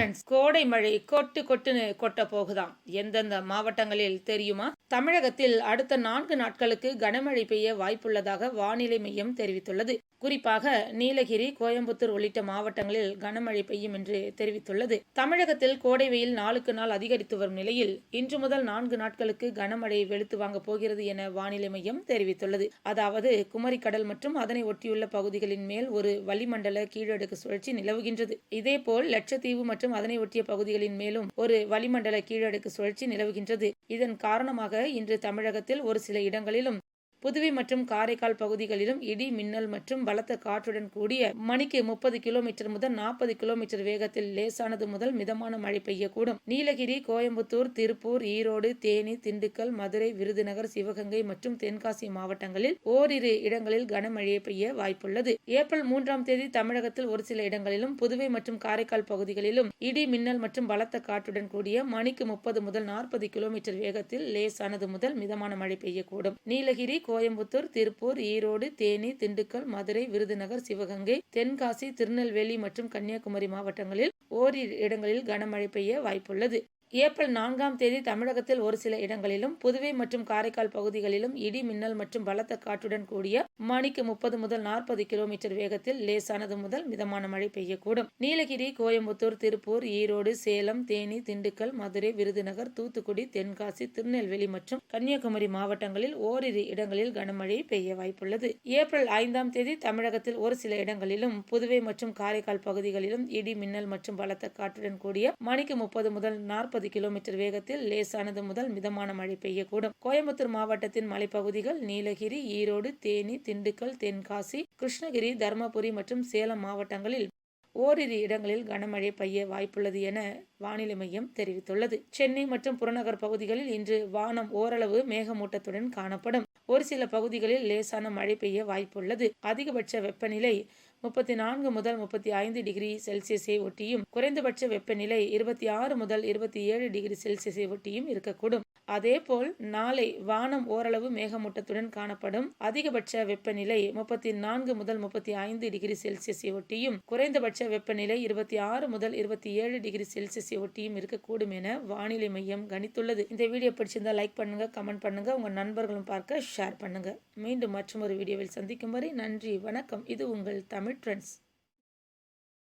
Friends கோடை மழை கொட்டு கொட்டுன்னு கொட்ட போகுதாம். எந்தெந்த மாவட்டங்களில் தெரியுமா? தமிழகத்தில் அடுத்த நான்கு நாட்களுக்கு கனமழை பெய்ய வாய்ப்புள்ளதாக வானிலை மையம் தெரிவித்துள்ளது. குறிப்பாக நீலகிரி கோயம்புத்தூர் உள்ளிட்ட மாவட்டங்களில் கனமழை பெய்யும் என்று தெரிவித்துள்ளது. தமிழகத்தில் கோடை வெயில் நாளுக்கு நாள் அதிகரித்து வரும் நிலையில் இன்று முதல் நான்கு நாட்களுக்கு கனமழை வெளுத்து வாங்க போகிறது என வானிலை மையம் தெரிவித்துள்ளது. அதாவது குமரிக்கடல் மற்றும் அதனை ஒட்டியுள்ள பகுதிகளின் மேல் ஒரு வளிமண்டல கீழடுக்கு சுழற்சி நிலவுகின்றது. இதேபோல் லட்சத்தீவு மற்றும் அதனை ஒட்டிய பகுதிகளின் மேலும் ஒரு வளிமண்டல கீழடுக்கு சுழற்சி நிலவுகின்றது. இதன் காரணமாக இன்று தமிழகத்தில் ஒரு சில இடங்களிலும் புதுவை மற்றும் காரைக்கால் பகுதிகளிலும் இடி மின்னல் மற்றும் பலத்த காற்றுடன் கூடிய மணிக்கு முப்பது கிலோமீட்டர் முதல் நாற்பது கிலோமீட்டர் வேகத்தில் லேசானது முதல் மிதமான மழை பெய்யக்கூடும். நீலகிரி கோயம்புத்தூர் திருப்பூர் ஈரோடு தேனி திண்டுக்கல் மதுரை விருதுநகர் சிவகங்கை மற்றும் தென்காசி மாவட்டங்களில் ஓரிரு இடங்களில் கனமழையை பெய்ய வாய்ப்புள்ளது. ஏப்ரல் மூன்றாம் தேதி தமிழகத்தில் ஒரு சில இடங்களிலும் புதுவை மற்றும் காரைக்கால் பகுதிகளிலும் இடி மின்னல் மற்றும் பலத்த காற்றுடன் கூடிய மணிக்கு முப்பது முதல் நாற்பது கிலோமீட்டர் வேகத்தில் லேசானது முதல் மிதமான மழை பெய்யக்கூடும். நீலகிரி கோயம்புத்தூர் திருப்பூர் ஈரோடு தேனி திண்டுக்கல் மதுரை விருதுநகர் சிவகங்கை தென்காசி திருநெல்வேலி மற்றும் கன்னியாகுமரி மாவட்டங்களில் ஓரிரு இடங்களில் கனமழை பெய்ய வாய்ப்புள்ளது. ஏப்ரல் நான்காம் தேதி தமிழகத்தில் ஒரு சில இடங்களிலும் புதுவை மற்றும் காரைக்கால் பகுதிகளிலும் இடி மின்னல் மற்றும் பலத்த காற்றுடன் கூடிய மணிக்கு முப்பது முதல் நாற்பது கிலோமீட்டர் வேகத்தில் லேசானது முதல் மிதமான மழை பெய்யக்கூடும். நீலகிரி கோயம்புத்தூர் திருப்பூர் ஈரோடு சேலம் தேனி திண்டுக்கல் மதுரை விருதுநகர் தூத்துக்குடி தென்காசி திருநெல்வேலி மற்றும் கன்னியாகுமரி மாவட்டங்களில் ஓரிரு இடங்களில் கனமழை பெய்ய வாய்ப்புள்ளது. ஏப்ரல் ஐந்தாம் தேதி தமிழகத்தில் ஒரு சில இடங்களிலும் புதுவை மற்றும் காரைக்கால் பகுதிகளிலும் இடி மின்னல் மற்றும் பலத்த காற்றுடன் கூடிய மணிக்கு முப்பது முதல் நாற்பது நாற்பது கிலோமீட்டர் வேகத்தில் லேசானது முதல் மிதமான மழை பெய்யக்கூடும். கோயம்புத்தூர் மாவட்டத்தின் மலைப்பகுதிகள் நீலகிரி ஈரோடு தேனி திண்டுக்கல் தென்காசி கிருஷ்ணகிரி தருமபுரி மற்றும் சேலம் மாவட்டங்களில் ஓரிரு இடங்களில் கனமழை பெய்ய வாய்ப்புள்ளது என வானிலை மையம் தெரிவித்துள்ளது. சென்னை மற்றும் புறநகர் பகுதிகளில் இன்று வானம் ஓரளவு மேகமூட்டத்துடன் காணப்படும். ஒரு சில பகுதிகளில் லேசான மழை பெய்ய வாய்ப்புள்ளது. அதிகபட்ச வெப்பநிலை முப்பத்தி நான்கு முதல் முப்பத்தி ஐந்து டிகிரி செல்சியஸை ஒட்டியும் குறைந்தபட்ச வெப்பநிலை இருபத்தி ஆறு முதல் இருபத்தி ஏழு டிகிரி செல்சியஸை ஒட்டியும் இருக்கக்கூடும். அதேபோல் நாளை வானம் ஓரளவு மேகமூட்டத்துடன் காணப்படும். அதிகபட்ச வெப்பநிலை முப்பத்தி நான்கு முதல் முப்பத்தி ஐந்து டிகிரி செல்சியஸை ஒட்டியும் குறைந்தபட்ச வெப்பநிலை இருபத்தி ஆறு முதல் இருபத்தி ஏழு டிகிரி செல்சியஸை ஒட்டியும் இருக்கக்கூடும் என வானிலை மையம் கணித்துள்ளது. இந்த வீடியோ பிடிச்சிருந்தா லைக் பண்ணுங்க கமெண்ட் பண்ணுங்க உங்க நண்பர்களும் பார்க்க ஷேர் பண்ணுங்க. மீண்டும் மற்றொரு வீடியோவில் சந்திக்கும் வரை நன்றி வணக்கம். இது உங்கள் தமிழ் ட்ரெண்ட்ஸ்